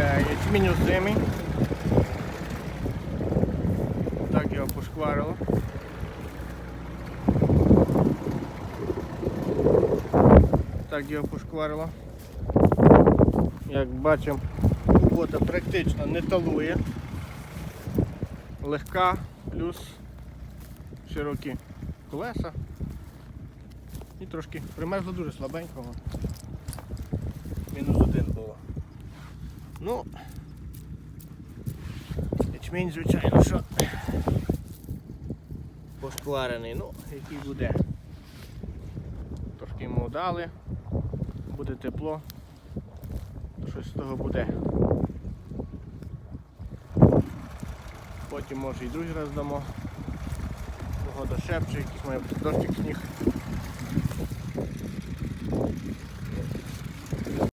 Це ячмінь озимий. Так його пошкварило. Так його пошкварило. Як бачимо, робота практично не талує. Легка, плюс широкі колеса. І трошки примерзло дуже слабенького. Мінус один було. Ну, ячмінь, звичайно, що пошкварений, ну, який буде. Трошки йому дали, буде тепло, то щось з того буде. Потім може і другий раз дамо. Погода шепче, якийсь має бути дощик сніг.